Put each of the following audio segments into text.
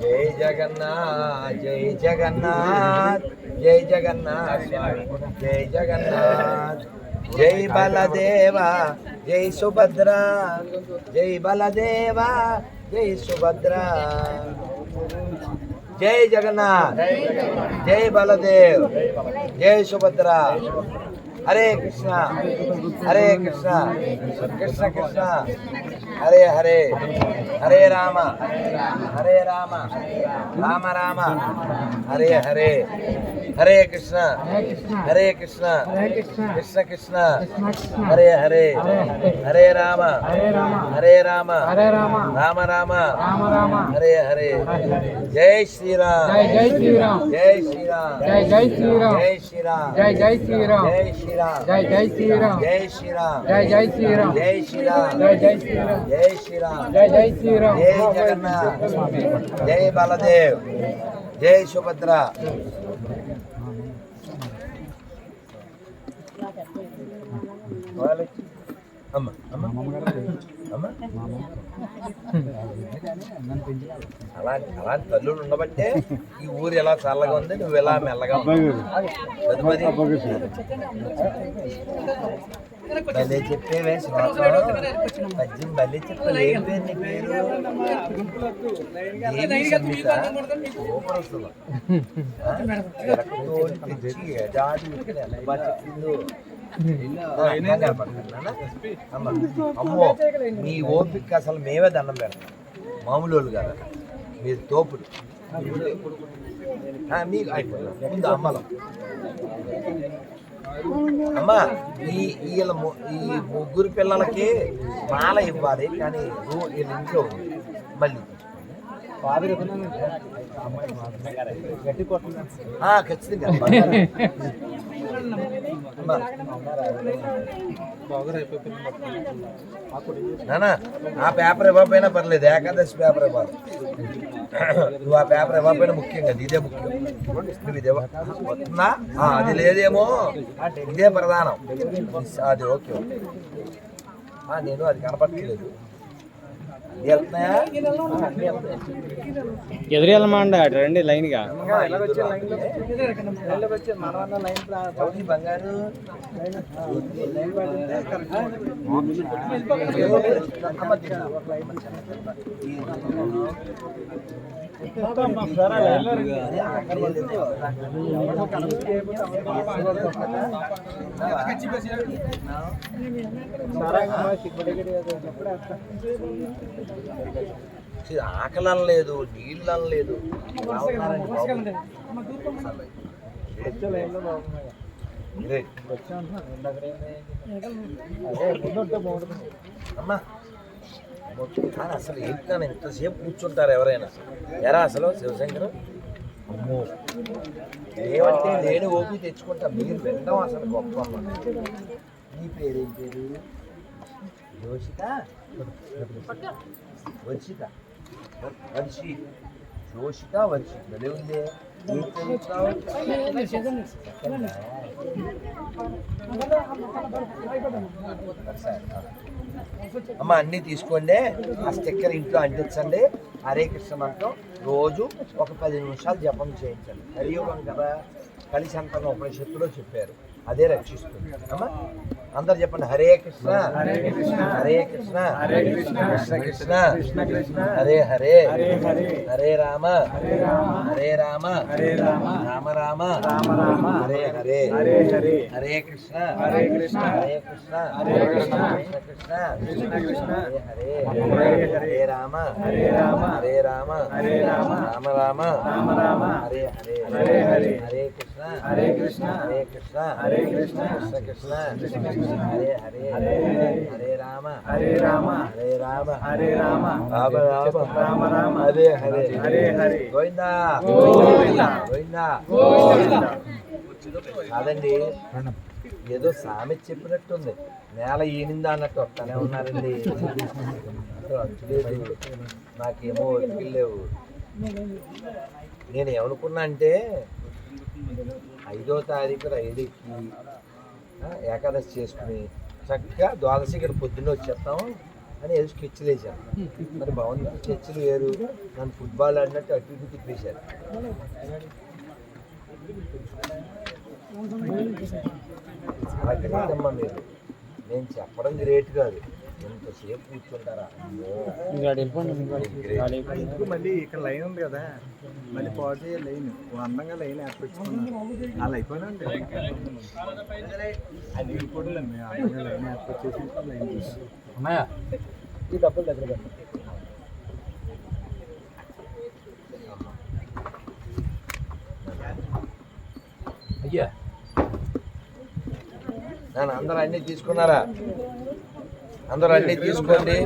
జై జగన్నాథ్ జై జగన్నాథ్ జై జగన్నాథ్ స్వామి జై జగన్నాథ్ జై బలదేవ జై సుభద్ర జై బలదేవ జై సుభద్ర జై జగన్నాథ్ జై బలదేవ్ జై సుభద్ర హరే కృష్ణ హరే కృష్ణ కృష్ణ కృష్ణ హరే హరే హరే రామ హరే రామ రామ రామ హరే హరే హరే కృష్ణ హరే కృష్ణ కృష్ణ కృష్ణ హరే హరే హరే రామ హరే రామ రామ రామ హరే హరే జై శ్రీరామ్ జై శ్రీరామ్ జై శ్రీరామ్ జై శ్రీరామ్ జై శ్రీరామ్ జై జై శ్రీరామ్ జై శ్రీరామ్ జై జై శ్రీరామ్ జై శ్రీరామ్ జై జై శ్రీరామ్ జై శ్రీరామ్ జై జై శ్రీరామ్ జై శ్రీరామ్. జై జై శ్రీరామ్. జై జగన్నాథ్. జై బలదేవ్. జై సుభద్ర. అమ్మ అమ్మ. అమ్మ. అలాంటి అలాంటి తల్లులు ఉండబట్టే ఈ ఊరు ఎలా చల్లగా ఉంది నువ్వు ఎలా మెల్లగా భలే చెప్పేవే పద్యం భలే చెప్పాలి పేరు. అమ్మ, అమ్మో మీ ఓపిక అసలు మేమే దండం పెడతాం. మామూలు వాళ్ళు కాదు మీరు తోపుడు. ఆ, మీకు అయిపోయింది. ముందు అమ్మలం. అమ్మా ఈ వీళ్ళ ము- ఈ ముగ్గురు పిల్లలకి మాల ఇవ్వాలి కానీ వీళ్ళ ఇంట్లో మళ్ళీ. ఖచ్చితంగా. ఆ పేపర్ ఇవ్వకపోయినా పర్లేదు ఏకాదశి పేపర్ ఇవ్వాలి. నువ్వు ఆ పేపర్ ఇవ్వకపోయినా ముఖ్యం కదా ఇదే ముఖ్యం. నువ్వు ఇదే వస్తుందా? అది లేదేమో. ఇదే ప్రధానం. అది ఓకే నేను అది కనపడట్లేదు. ఇది వెళ్తున్నాయా అటు రండి లైన్గా బంగారు ఆకలి అనలేదు నీళ్ళు అనలేదు ఎలా ఉన్నారండి బాబు? గ్రేట్. అమ్మా కానీ అసలు ఏంటని ఎంతసేపు కూర్చుంటారు ఎవరైనా. ఎరా అసలు శివశంకర్? అమ్మో. ఏమంటే నేను ఓపి తెచ్చుకుంటా. మీరు వినడం అసలు గొప్ప నీ పేరేం పేరు? యోషిత వర్షిత వర్షి యోషిత వర్షి భలే ఉంది. ఏం అమ్మ అన్నీ తీసుకోండి. ఆ స్టిక్కర్ ఇంట్లో అంటించండి. హరే కృష్ణ మంత్రం. రోజు ఒక పది నిమిషాలు జపం చేయించండి. హరియోగం కదా. కలిసి అంతగా ఉపనిషత్తులో చెప్పారు. అదే రక్షిస్తుంది అమ్మా అందరు చెప్పండి హరే కృష్ణ హరే కృష్ణ హరే కృష్ణ హరే కృష్ణ కృష్ణ కృష్ణ కృష్ణ హరే హరే హరే రామ హరే రామ రామ రామ హరే హరే హరే హరే హరే కృష్ణ హరే కృష్ణ హరే కృష్ణ హరే కృష్ణ కృష్ణ కృష్ణ కృష్ణ కృష్ణ హరే హరే హరే రామ హరే రామ హరే రామ హరే రామ రామ రామ రామ రామ హరే హరే హరే హరే హరే కృష్ణ హరే కృష్ణ హరే కృష్ణ హరే కృష్ణ కృష్ణ కృష్ణ కృష్ణ కృష్ణ హరే హరే హరే హరే రామ హరే రామ హరే రామ హరే రామ రామ రామ రామ రామ హరే హరే హరే హరే. గోవిందా గోవిందా గోవిందా. కాదండి ఏదో సామెత చెప్పినట్టుంది. నేల ఈనిందా అన్నట్టు వస్తానే ఉన్నారండి. నాకేమో లేవు. నేను ఏమనుకున్నా అంటే ఐదో తారీఖు రైలుకి ఏకాదశి చేసుకుని చక్కగా ద్వాదశి ఇక్కడ పొద్దున్న వచ్చేస్తాం అని ఏదో స్కెచ్ వేశారు మరి బాగుంది. స్కెచ్లు వేరు నన్ను ఫుట్బాల్ ఆడినట్టు అటు ఇటు తిప్పేశారు. అలా గ్రేట్ అమ్మా మీరు. నేను చెప్పడం గ్రేట్ కాదు. ఎంతసేపు కూర్చుంటారా అమ్మో ఎందుకు మళ్ళీ ఇక్కడ లైన్ ఉంది కదా మళ్ళీ పాటు లైన్ అందంగా లైన్ ఏర్పరచుకున్నాను అలా అయిపోయినండి అది ఇంకోటిలేండి అందంగా లైన్ ఏర్పరిచేసి లైన్ తీసి అమ్మాయా ఈ డబ్బులు దగ్గర పెట్టు. అయ్యా నాన్న అందరూ అన్నీ తీసుకున్నారా అందరూ అన్నీ తీసుకోండి.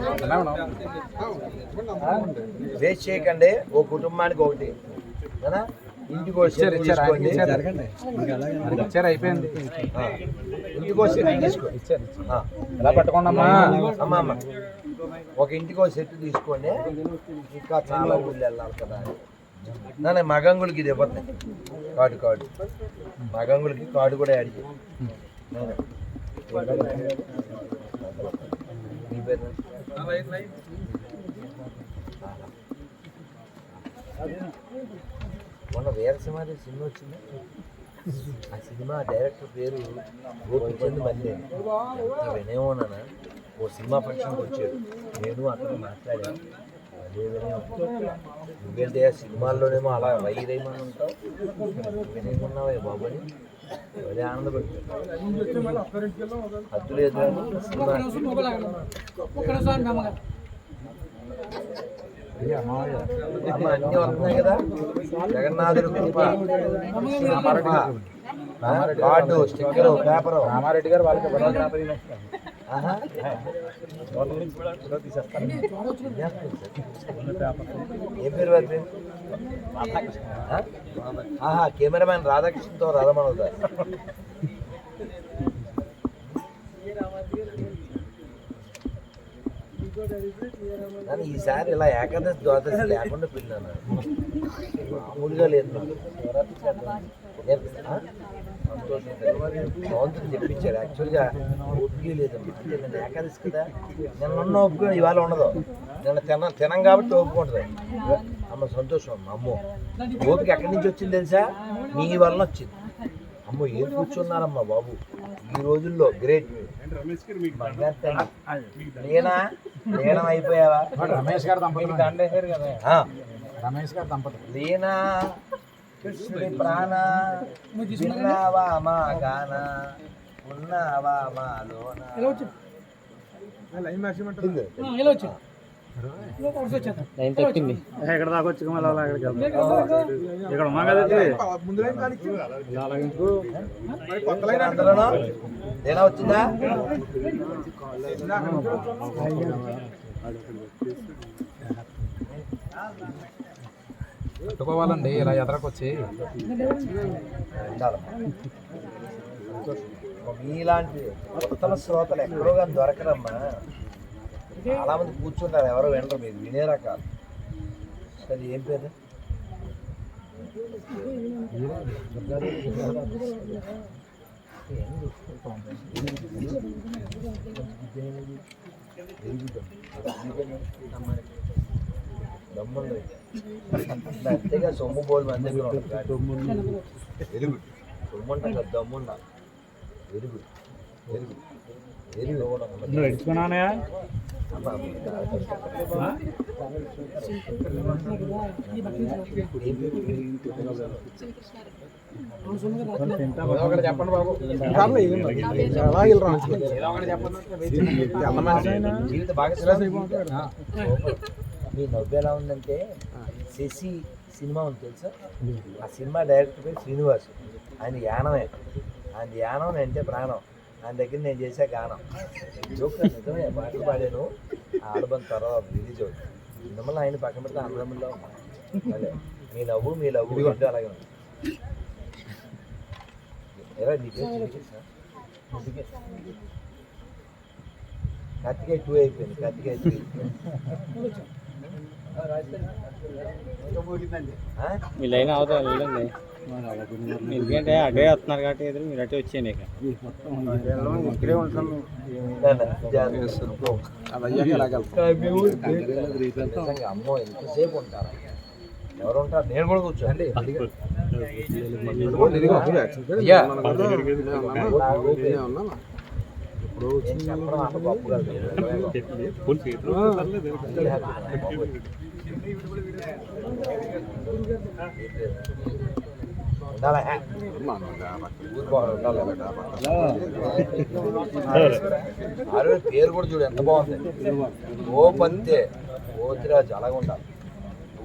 వేస్ట్ చేయకండి. ఓ కుటుంబానికి ఒకటి. కదా? ఇంటికి తీసుకోండి. ఇచ్చారు. అయిపోయింది. ఇంటికి వచ్చి తీసుకోండి. ఎలా పట్టుకోండమ్మా అమ్మా? అమ్మ ఒక ఇంటికి ఒక సెట్ తీసుకోండి. ఇంకా చాలా ఊళ్ళు వెళ్ళాలి కదా. నాన్న మగంగులకి ఇది ఇవ్వద్దు. కార్డు కార్డు మగంగులకి కార్డు కూడా యాడ్ మొన్న వీరసింహారి సినిమా వచ్చింది? ఆ సినిమా డైరెక్టర్ పేరు గోపిచంద్ మళ్ళీ ఎంత వినేమోనా ఓ సినిమా ఫంక్షన్కి వచ్చాడు. నేను అక్కడ మాట్లాడాను. అదే నువ్వేంటి ఆ సినిమాల్లోనేమో అలా వైరేమని ఉంటావు? వినేమన్నావే బాబు అని. లేదు కానీ సినిమా అమ్మ అన్నీ వస్తున్నాయి కదా? జగన్నాథుడు కృప. Card sticker paper. Ramareddy garu వాళ్ళకి. ఏం పేరు? ఆహా కెమెరామ్యాన్ రాధాకృష్ణతో రాధమానవుదా కానీ ఈసారి ఇలా ఏకాదశి ద్వాదశి లేకుండా పిల్లాను మామూలుగా లేదు. సంతోషం చెప్పించారు. యాక్చువల్గా ఓపిక లేదు. నేను ఏకాదశి కదా. నిన్న ఉన్న ఒప్పుకొని ఇవాళ ఉండదు. నిన్న తిన తినం కాబట్టి ఒప్పుకుంటుంది. అమ్మ సంతోషం అమ్మ. అమ్మో ఓపిక ఎక్కడి నుంచి వచ్చింది తెలుసా? నీ వలన వచ్చింది. అమ్మో ఏం కూర్చున్నారమ్మా బాబు? ఈ రోజుల్లో గ్రేట్. తల్లి. లేనా అయిపోయావా? రమేష్ గారు దంపతులు. కదా. ఆ. రమేష్ గారు దంపతులు. లీనా కృష్ణుడి ప్రాణ. విన్నావా మా గాన? ఉన్నావా లైన్? తప్పింది ఎక్కడ దాకా వచ్చి మళ్ళీ అలా అక్కడికి వెళ్తాం. ఇక్కడ ఉన్నాం కదా? లేనా వచ్చిందా? పట్టుకోవాలండి ఇలా ఎదరకొచ్చి. మీలాంటి ఉత్తమ శ్రోతలు ఎక్కడో కానీ దొరకరమ్మా. చాలా మంది కూర్చుంటారు ఎవరు వినరు మీరు వినే రకాలు. సరే ఏం పేరు? అంతేగా సొమ్ము బోల్ మన దగ్గర ఉంటుంది సొమ్ము అంటే సొమ్ముంట కదా దమ్ముండ. వెలుగు. వెలుగు. వెలుగు. కూడా చెప్పండి బాబు. మీ నవ్వు ఎలా ఉందంటే శశి సినిమా ఉంది తెలుసా ఆ సినిమా డైరెక్టర్ పేరు శ్రీనివాస్ ఆయన యానమే ఆయన యానం అంటే ప్రాణం ఆయన దగ్గర నేను చేసే గానం. జోక్ నిజమే పాటలు పాడాను. ఆ ఆల్బమ్ తర్వాత రిలీజ్ అవుతుంది. మిమ్మల్ని ఆయన పక్కన పెడితే అదే మీ నవ్వు మీ నవ్వు రెండు అలాగే ఉంది. ఎలా నీ పేరు చిటికేసా? చిటికేస. కార్తికేయ టూ అయిపోయింది కార్తికేయ త్రీ? మీ లైన్ అవుతా ఎందుకంటే అటే వస్తున్నారు కాబట్టి ఎదురు మీరు అటే వచ్చేయండి ఇక. ఇక్కడే ఉంటాం అమ్మో ఎంతసేపు ఉంటారా ఎవరు ఉంటారు నేను కూడా కూర్చోండి చెప్పడం అంత గొప్ప కాదు. ఉండాలా? ఊరుకోవాలి, ఉండాలి. ఆరు పేరు కూడా చూడు ఎంత బాగుంది ఓ పంతే ఓతిరాజు అలాగ ఉండాలి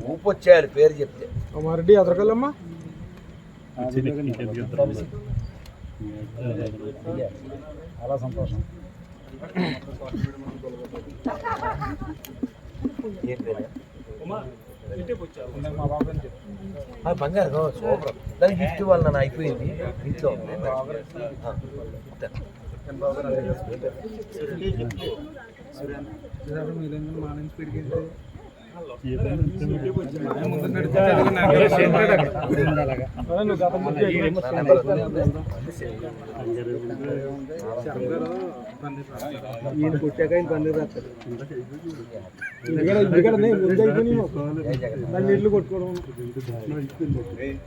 ఊపు వచ్చేయాలి పేరు చెప్తే ఎదరగలమ్మా చాలా సంతోషం ఏం పేరు మా బంగారు సూపర్. దానికి గిఫ్ట్ ఇవ్వాలి నన్ను అయిపోయింది. ఇంట్లో ఉంది. ఆ, పెరిగింది ఉంది. ఈయన పుట్టాక ఆయన పండుగ రాస్తారు ఇక్కడ ముందు అయిపోయి దాన్ని ఇల్లు కొట్టుకోవడం ఇది ఏం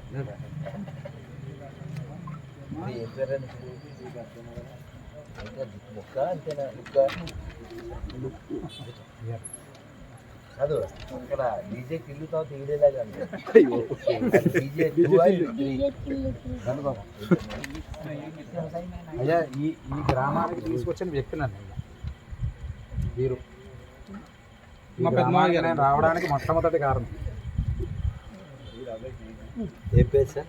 ముక్క అంతేనా ముక్క కాదు అక్కడ డీజే డీజే అయ్యా ఈ ఈ గ్రామానికి తీసుకొచ్చిన వ్యక్తి నన్ను గ్రామానికి నేను రావడానికి మొట్టమొదటి కారణం. ఏ పేరు సార్?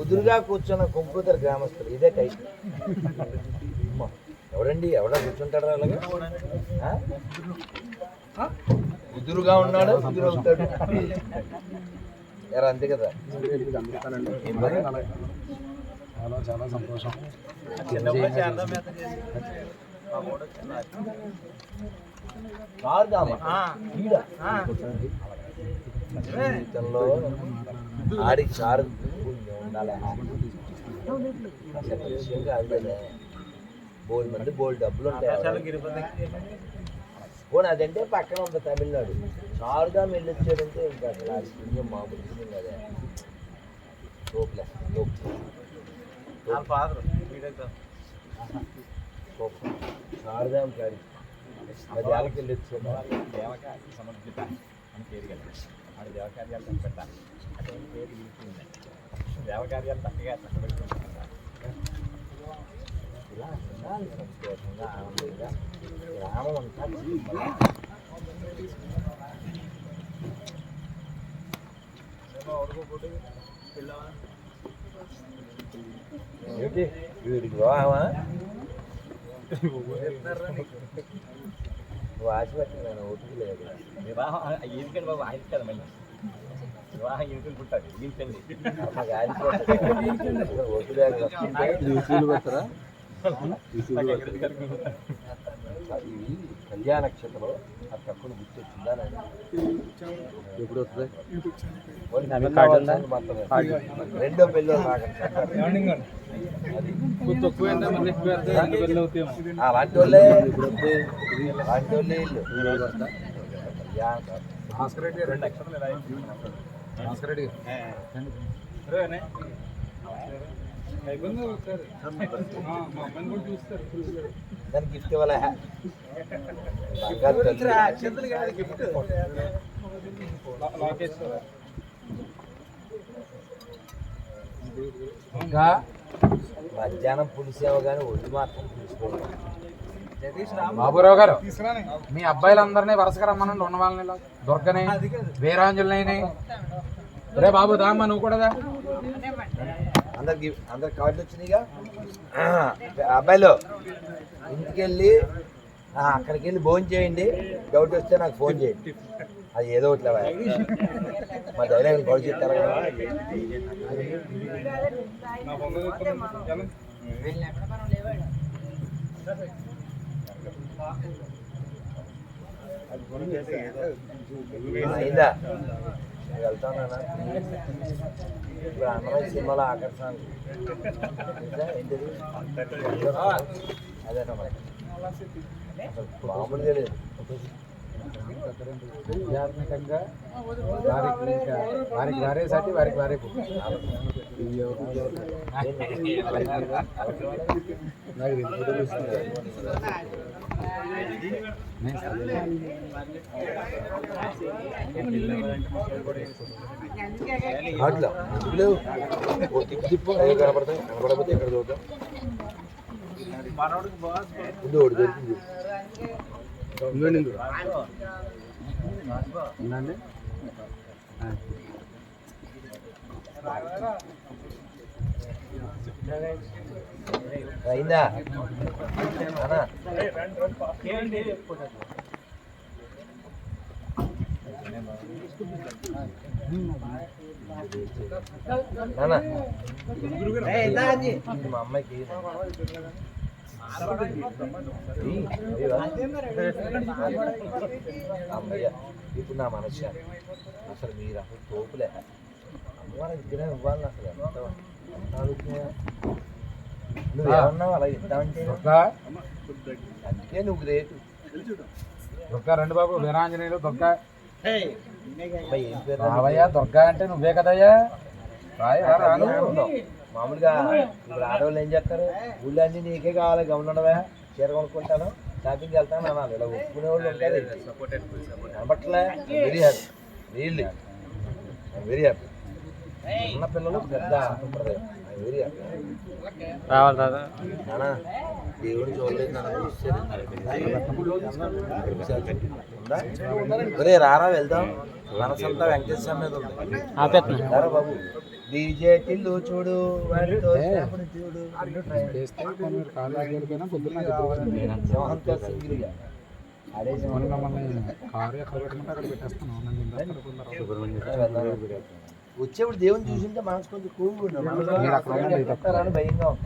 కుదురుగా కూర్చున్న కుంకుతర గ్రామస్తులు ఇదే టైప్ అమ్మో, ఎవడండి? ఎవడ కూర్చుంటాడు అలాగా? కుదురుగా ఉన్నాడు? కుదురు అవుతాడు. ఎరా అంతే కదా? చాలా చాలా సంతోషం. జీవితంలో ఆడి చారు కాదు కదా బోల్డ్ మంది బోల్డ్ డబ్బులు ఉంటాయి. పోనీ అదంటే పక్కన ఉంది తమిళనాడు. చారుగా వెళ్ళొచ్చాడంటే ఇంకా అసలు ఆ పుణ్యం మామూలు పుణ్యం కదా తోపు చారుదాం కాడి అది ఏళ్ళకి వెళ్ళొచ్చాడు ఇలా ఉండాలి సంతోషంగా ఆనందంగా గ్రామం అంతా జీవితం. ఏంటి వీడికి వివాహమా నువ్వు ఆశ పెట్టిన ఓపిక లేదు వివాహం ఎందుకండి బాబు ఆయన కదా మళ్ళీ వివాహం కళ్యాణ నక్షత్రం అది తక్కువ గుర్తొచ్చిందా ఎప్పుడు వస్తుంది రెండో పెళ్ళి అలాంటి వాళ్ళే అలాంటి వాళ్ళే ఇల్లు భాస్కర్ రెడ్డి గారు భాస్కర్ గిఫ్ట్ ఇవ్వాలా? తల్లి. ఇంకా మధ్యాహ్నం పులిసేవ కానీ ఒళ్ళు మాత్రం పులిసిపోయింది. బాబురావు గారు మీ అబ్బాయిలందరినీ వరుసగా రమ్మనండి ఉన్న వాళ్ళని. దుర్గని వీరాంజలిని. రే బాబు దామ్మా నువ్వు కూడా. అందరికి అందరికి కార్డులు వచ్చినాయిగా. ఆ, అబ్బాయిలు ఇంటికి వెళ్ళి అక్కడికి వెళ్ళి ఫోన్ చేయండి. డౌట్ వస్తే నాకు ఫోన్ చేయండి. అది ఏదో ఒకటి లేవా. మా డైలాగ్ గొడవ చెప్తారా కదా. అయిందా వెళ్తానా ఇప్పుడు అన్నమయ్య సినిమాలో ఆకర్షణ తెలుసా? ఏంటిది అదే మరి అసలు మామూలుగా లేదు ఆధ్యాత్మికంగా వారికి ఇంకా వారికి వారేసాటి వారికి వారే అట్లా ఇప్పుడు ఓ తిప్పు కనపడతాయి. కనపడకపోతే ఎక్కడ చూద్దాం. ముందు ఒకటి దొరికింది. ఉందండి అయిందా? మా అమ్మాయికి. అమ్మయ్య ఇప్పుడు నా మనశ్శాంతి. అసలు మీరు అసలు తోపులే. అమ్మవారి విగ్రహం ఇవ్వాలని అసలు ఎంత నువ్వు ఏమన్నావు? అలా ఇద్దామంటే దుర్గా? అందుకే నువ్వు గ్రేట్ దుర్గా రెండు బాబు వీరాంజనేయులు పేరు రావయ్యా దుర్గా అంటే నువ్వే కదయ్యా? మామూలుగా ఇప్పుడు ఆడవాళ్ళు ఏం చేస్తారు? ఊళ్ళో అన్ని నీకే కావాలి గమనడవా? చీర కొనుక్కుంటాను షాపింగ్కి వెళ్తాను అనాలి. ఇలా ఒప్పుకునే వాళ్ళు ఉంటారు కనబట్టలే very happy really very happy ఉన్న పిల్లలు పెద్ద హ్యాపీ రావాలి రాదా నానా దేవుడు చూడలేదు? ఒరే రారా వెళ్దాం. మనసంతా వెంకటేశ్వర మీద ఉంది. ఆపేస్తున్నా బాబు. డీజే టిల్లు చూడు చూడు. సింగిల్గా ఆడేసి మొన్న మమ్మల్ని కారు ఎక్కడ పెట్టమంటే అక్కడ పెట్టేస్తాను నన్ను ఇందాక అనుకున్నారు. వచ్చేప్పుడు దేవుని చూసింటే మనసు కొంచెం కూల్ భయంగా ఉంది.